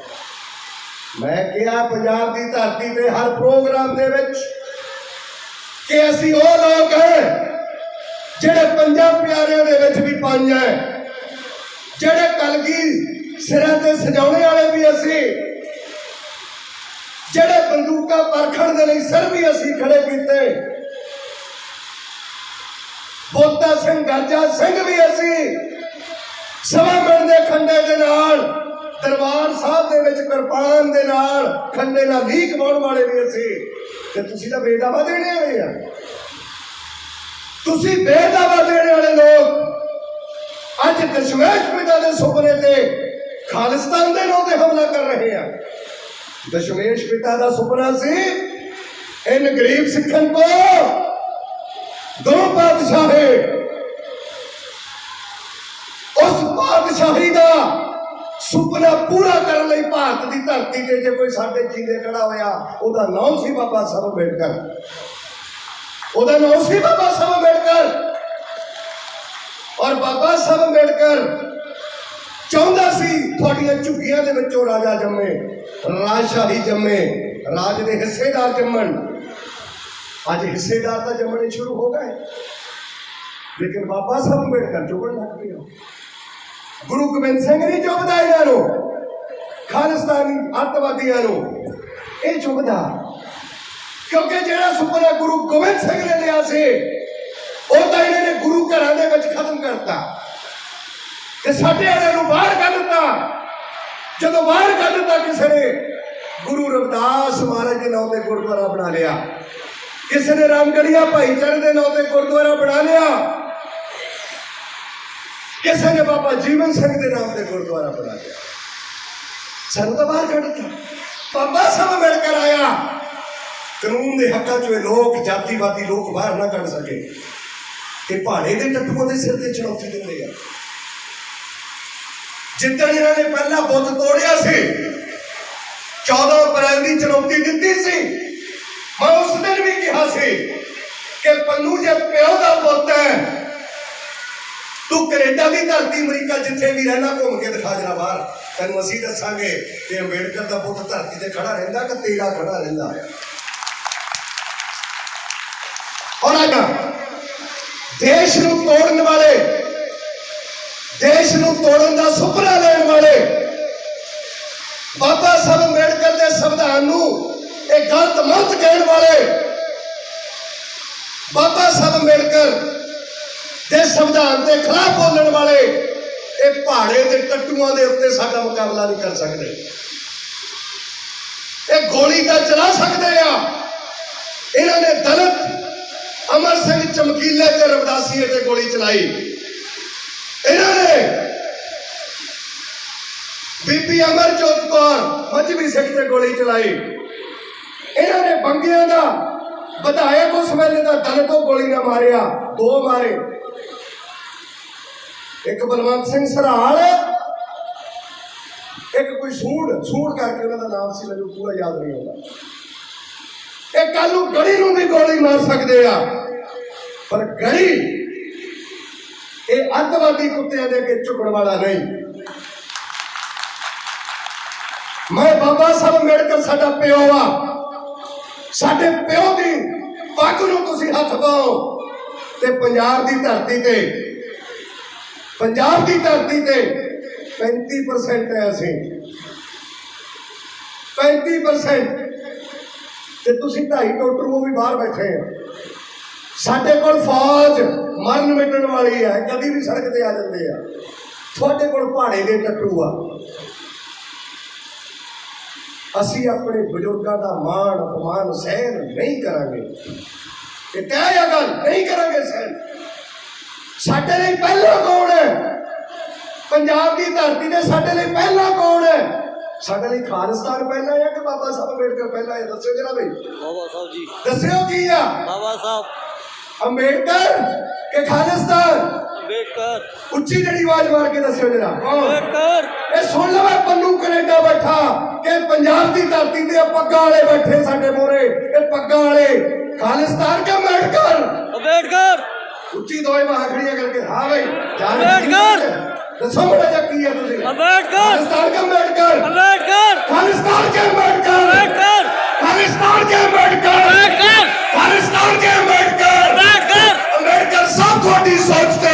ਮੈਂ ਕਿਹਾ ਪੰਜਾਬ ਦੀ ਧਰਤੀ ਤੇ ਹਰ ਪ੍ਰੋਗਰਾਮ ਦੇ ਵਿੱਚ ਕਿ ਅਸੀਂ ਉਹ ਲੋਕ ਹੈ ਜਿਹੜੇ ਪੰਜਾਬ ਪਿਆਰਿਆਂ ਦੇ ਵਿੱਚ ਵੀ ਪੰਜ ਹੈ, ਜਿਹੜੇ ਕਲਗੀ ਸਿਰਾਂ ਤੇ ਸਜਾਉਣੇ ਵਾਲੇ ਵੀ ਅਸੀਂ, ਜਿਹੜੇ ਬੰਦੂਕਾਂ ਪਰਖਣ ਦੇ ਲਈ ਸਿਰ ਵੀ ਅਸੀਂ ਖੜੇ ਕੀਤੇ। ਬੋਤਾ ਸਿੰਘ, ਗਰਜਾ ਸਿੰਘ ਵੀ ਅਸੀਂ ਸਵਾ ਮਿੰਟ ਦੇ ਖੰਡੇ ਦੇ ਨਾਲ, ਦਰਬਾਰ ਸਾਹਿਬ ਦੇ ਵਿੱਚ ਕਿਰਪਾਨ ਦੇ ਨਾਲ ਖੰਡੇ ਨਾਲ ਲੀਕ ਪਾਉਣ ਵਾਲੇ ਵੀ ਅਸੀਂ। ਤੇ ਤੁਸੀਂ ਤਾਂ ਬੇਦਾਵਾ ਦੇਣੇ ਵਾਲੇ ਆ। ਤੁਸੀਂ ਬੇਦਾਵਾ ਦੇਣ ਵਾਲੇ ਲੋਕ, ਅੱਜ ਦਸ਼ਮੇਸ਼ ਪਿਤਾ ਦੇ ਸੁਪਨੇ ਤੇ ਖਾਲਿਸਤਾਨ ਦੇ ਨਾਂ ਤੇ ਹਮਲਾ ਕਰ ਰਹੇ ਆ। ਦਸ਼ਮੇਸ਼ ਪਿਤਾ ਦਾ ਸੁਪਨਾ ਸੀ, ਇਨ ਗਰੀਬ ਸਿੱਖਣ ਕੋ ਦੋ ਪਾਤਸ਼ਾਹੇ ਸੁਪਨਾ ਪੂਰਾ ਕਰਨ ਲਈ ਭਾਰਤ ਦੀ ਧਰਤੀ ਤੇ ਜੇ ਕੋਈ ਸਾਡੇ ਜੀਂਦੇ ਖੜਾ ਹੋਇਆ, ਉਹਦਾ ਨਾਮ ਸੀ ਬਾਬਾ ਸਾਹਿਬ ਅੰਬੇਡਕਰ। ਉਹਦਾ ਨਾਮ ਸੀ ਬਾਬਾ ਸਾਹਿਬ ਅੰਬੇਡਕਰ। ਔਰ ਬਾਬਾ ਸਾਹਿਬ ਅੰਬੇਡਕਰ ਚਾਹੁੰਦਾ ਸੀ ਤੁਹਾਡੀਆਂ ਝੁੱਗੀਆਂ ਦੇ ਵਿੱਚੋਂ ਰਾਜਾ ਜੰਮੇ, ਰਾਜਸ਼ਾਹੀ ਜੰਮੇ, ਰਾਜ ਦੇ ਹਿੱਸੇਦਾਰ ਜੰਮਣ। ਅੱਜ ਹਿੱਸੇਦਾਰ ਤਾਂ ਜੰਮਣੇ ਸ਼ੁਰੂ ਹੋ ਗਏ। ਲੇਕਿਨ ਬਾਬਾ ਸਾਹਿਬ ਅੰਬੇਡਕਰ ਚੁੱਕਣ ਲੱਗ ਪਿਆ। ਗੁਰੂ ਗੋਬਿੰਦ ਸਿੰਘ ਨਹੀਂ ਚੁੱਕਦਾ ਇਹਨਾਂ ਨੂੰ। ਖਾਲਿਸਤਾਨੀ ਅੱਤਵਾਦੀਆਂ ਨੂੰ ਇਹ ਚੁੱਕਦਾ। ਕਿਉਂਕਿ ਜਿਹੜਾ ਸੁਪਨਾ ਗੁਰੂ ਗੋਬਿੰਦ ਸਿੰਘ ਨੇ ਲਿਆ ਸੀ ਉਹ ਤਾਂ ਇਹਨਾਂ ਨੇ ਗੁਰੂ ਘਰਾਂ ਦੇ ਵਿੱਚ ਖਤਮ ਕਰਤਾ। ਤੇ ਸਾਡੇ ਵਾਲਿਆਂ ਨੂੰ ਬਾਹਰ ਕੱਢ ਦਿੱਤਾ। ਜਦੋਂ ਬਾਹਰ ਕੱਢ ਦਿੱਤਾ ਕਿਸੇ ਨੇ, ਗੁਰੂ ਰਵਿਦਾਸ ਮਹਾਰਾਜ ਦੇ ਨਾਂ ਤੇ ਗੁਰਦੁਆਰਾ ਬਣਾ ਲਿਆ। ਕਿਸੇ ਨੇ ਰਾਮਗੜੀਆ ਭਾਈਚਾਰੇ ਦੇ ਨਾਂ ਤੇ ਗੁਰਦੁਆਰਾ ਬਣਾ ਲਿਆ। ਕਿਸੇ ਨੇ ਬਾਬਾ ਜੀਵਨ ਸਿੰਘ ਦੇ ਨਾਮ ਤੇ ਗੁਰਦੁਆਰਾ ਬਣਾ ਲਿਆ। ਸਾਨੂੰ ਤਾਂ ਬਾਹਰ ਕੱਢ ਦਿੱਤਾ। ਬਾਬਾ ਸਭ ਮਿਲ ਕਰ ਆਇਆ। ਕਾਨੂੰਨ ਦੇ ਹੱਕਾਂ 'ਚ ਲੋਕ, ਜਾਤੀਵਾਦੀ ਲੋਕ ਬਾਹਰ ਨਾ ਕੱਢ ਸਕੇ। ਤੇ ਪਹਾੜੇ ਦੇ ਟੱਟੂਆਂ ਦੇ ਸਿਰ ਤੇ ਚੁਣੌਤੀ ਦਿੰਦੇ ਆ। ਜਿੱਦਣ ਇਹਨਾਂ ਨੇ ਪਹਿਲਾ ਬੁੱਤ ਤੋੜਿਆ ਸੀ 14 ਅਪ੍ਰੈਲ ਦੀ ਚੁਣੌਤੀ ਦਿੱਤੀ ਸੀ। ਮੈਂ ਉਸ ਦਿਨ ਵੀ ਕਿਹਾ ਸੀ ਕਿ ਪੰਨੂ ਜੇ ਪਿਓ ਦਾ ਪੁੱਤ ਹੈ ਤੂੰ ਧਰਤੀ ਅਮਰੀਕਾ ਜਿੱਥੇ ਵੀ ਰਹਿਣਾ, ਘੁੰਮ ਕੇ ਦਿਖਾ ਜਰਾ ਬਾਹਰ। ਤੈਨੂੰ ਅਸੀਂ ਦੱਸਾਂਗੇ ਕਿ ਅੰਬੇਡਕਰ ਦਾ ਪੁੱਤ ਧਰਤੀ ਤੇ ਖੜਾ ਰਹਿੰਦਾ ਕਿ ਤੇਰਾ ਖੜਾ ਰਹਿੰਦਾ। ਹੈ ਹੁਣ ਆਗਾ ਦੇਸ਼ ਨੂੰ ਤੋੜਨ ਵਾਲੇ, ਦੇਸ਼ ਨੂੰ ਤੋੜਨ ਦਾ ਸੁਪਨਾ ਲੈਣ ਵਾਲੇ, ਬਾਬਾ ਸਾਹਿਬ ਅੰਬੇਡਕਰ ਦੇ ਸੰਵਿਧਾਨ ਨੂੰ ਇਹ ਗਲਤ ਮਤ ਕਹਿਣ ਵਾਲੇ, ਬਾਬਾ ਸਾਹਿਬ ਅੰਬੇਡਕਰ ਦੇ ਸੰਵਿਧਾਨ ਦੇ ਖਿਲਾਫ ਬੋਲਣ ਵਾਲੇ ਇਹ ਪਹਾੜੇ ਦੇ ਟੱਟੂਆਂ ਦੇ ਉੱਤੇ ਸਾਡਾ ਮੁਕਾਬਲਾ ਨਹੀਂ ਕਰ ਸਕਦੇ। ਇਹ ਗੋਲੀ ਤਾਂ ਚਲਾ ਸਕਦੇ ਆ। ਇਹਨਾਂ ਨੇ ਦਲਿਤ ਅਮਰ ਸਿੰਘ ਚਮਕੀਲੇ ਤੇ ਰਵਦਾਸੀਏ ਤੇ ਗੋਲੀ ਚਲਾਈ। ਇਹਨਾਂ ਨੇ ਬੀਬੀ ਅਮਰਜੋਤ ਕੌਰ ਮੱਝਵੀ ਸਿੱਖ ਤੇ ਗੋਲੀ ਚਲਾਈ। ਇਹਨਾਂ ਨੇ ਬੰਗਿਆਂ ਦਾ ਵਿਧਾਇਕ ਉਸ ਵੇਲੇ ਦਾ ਦਲਿਤ ਤੋਂ ਗੋਲੀ ਨਾ ਮਾਰਿਆ, ਦੋ ਮਾਰੇ। ਇੱਕ ਬਲਵੰਤ ਸਿੰਘ ਸਰਾਲ। ਇੱਕ ਕੋਈ ਸੂੜ ਸੂੜ ਕਰਕੇ ਉਹਨਾਂ ਦਾ ਨਾਮ ਸੀ, ਮੈਨੂੰ ਪੂਰਾ ਯਾਦ ਨਹੀਂ ਆਉਂਦਾ। ਇਹ ਕੱਲ ਨੂੰ ਗੜੀ ਨੂੰ ਵੀ ਗੋਲੀ ਮਾਰ ਸਕਦੇ ਆ। ਪਰ ਗੜੀ, ਇਹ ਅੱਤਵਾਦੀ ਕੁੱਤਿਆਂ ਦੇ ਅੱਗੇ ਝੁਕਣ ਵਾਲਾ ਨਹੀਂ। ਮੈਂ ਬਾਬਾ ਸਾਹਿਬ ਅੰਬੇਡਕਰ ਸਾਡਾ ਪਿਓ ਆ। ਸਾਡੇ ਪਿਓ ਦੀ ਪੱਗ ਨੂੰ ਤੁਸੀਂ ਹੱਥ ਪਾਓ ਤੇ ਪੰਜਾਬ ਦੀ ਧਰਤੀ ਤੇ ਪੰਜਾਬ ਦੀ ਧਰਤੀ ਤੇ 35% ਹੈ ਅਸੀਂ। 35% ਤੇ ਤੁਸੀਂ ਢਾਈ ਟੋਟਰੂ ਉਹ ਵੀ ਬਾਹਰ ਬੈਠੇ ਆ ਸਾਡੇ ਕੋਲ ਫੌਜ ਮਰਨ ਮਿਟਣ ਵਾਲੀ ਹੈ, ਕਦੀ ਵੀ ਸੜਕ ਤੇ ਆ ਜਾਂਦੇ ਆ। ਤੁਹਾਡੇ ਕੋਲ ਪਹਾੜੇ ਦੇ ਟੱਟੂ ਆ। ਅਸੀਂ ਆਪਣੇ ਬਜ਼ੁਰਗਾਂ ਦਾ ਮਾਣ ਅਪਮਾਨ ਸਹਿਣ ਨਹੀਂ ਕਰਾਂਗੇ। ਇਹ ਤੈਅ ਹੈ ਗੱਲ, ਨਹੀਂ ਕਰਾਂਗੇ ਸਹਿਣ। ਸਾਡੇ ਲਈ ਪਹਿਲਾ ਕੌਣ ਹੈ? ਪੰਜਾਬ ਦੀ ਧਰਤੀ ਤੇ ਸਾਡੇ ਲਈ ਪਹਿਲਾ ਕੌਣ ਹੈ? ਸਾਡੇ ਲਈ ਖਾਲਿਸਤਾਨ ਪਹਿਲਾ ਹੈ ਕਿ ਬਾਬਾ ਸਾਹਿਬ ਅੰਬੇਡਕਰ ਪਹਿਲਾ ਹੈ? ਦੱਸਿਓ ਜਰਾ ਬਈ। ਬਾਬਾ ਸਾਹਿਬ ਜੀ। ਦੱਸਿਓ ਕੀ ਆ? ਬਾਬਾ ਸਾਹਿਬ। ਅੰਬੇਡਕਰ ਕਿ ਖਾਲਿਸਤਾਨ? ਅੰਬੇਡਕਰ। ਉੱਚੀ ਜਿਹੜੀ ਆਵਾਜ਼ ਮਾਰ ਕੇ ਦੱਸਿਓ ਜਰਾ। ਅੰਬੇਡਕਰ। ਇਹ ਸੁਣ ਲਵੇ ਪੰਨੂ ਕੈਨੇਡਾ ਬੈਠਾ। ਕਿ ਪੰਜਾਬ ਦੀ ਧਰਤੀ ਤੇ ਪੱਗਾਂ ਵਾਲੇ ਬੈਠੇ ਸਾਡੇ ਮੋਰੇ। ਇਹ ਪੱਗਾਂ ਵਾਲੇ। ਖਾਲਿਸਤਾਨ ਕੇ ਅੰਬੇਡਕਰ ਅੰਬੇਡਕਰ। ਉੱਚੀ ਦੋਏ ਬਾਹਾਂ ਖੜੀਆਂ ਕਰਕੇ ਹਾਂ ਭਾਈ ਜਾਨ ਅੰਬੇਡਕਰ! ਦੱਸੋ ਬੜਾ ਜਾ ਕੀ ਹੈ ਤੁਸੀਂ? ਅੰਬੇਡਕਰ! ਖਾਲਿਸਤਾਨ ਕੇ ਅੰਬੇਡਕਰ! ਅੰਬੇਡਕਰ! ਖਾਲਿਸਤਾਨ ਕੇ ਅੰਬੇਡਕਰ! ਅੰਬੇਡਕਰ! ਖਾਲਿਸਤਾਨ ਕੇ ਅੰਬੇਡਕਰ! ਅੰਬੇਡਕਰ! ਖਾਲਿਸਤਾਨ ਕੇ ਅੰਬੇਡਕਰ! ਅੰਬੇਡਕਰ! ਅੰਬੇਡਕਰ ਸਭ ਤੁਹਾਡੀ ਸੋਚ ਤੇ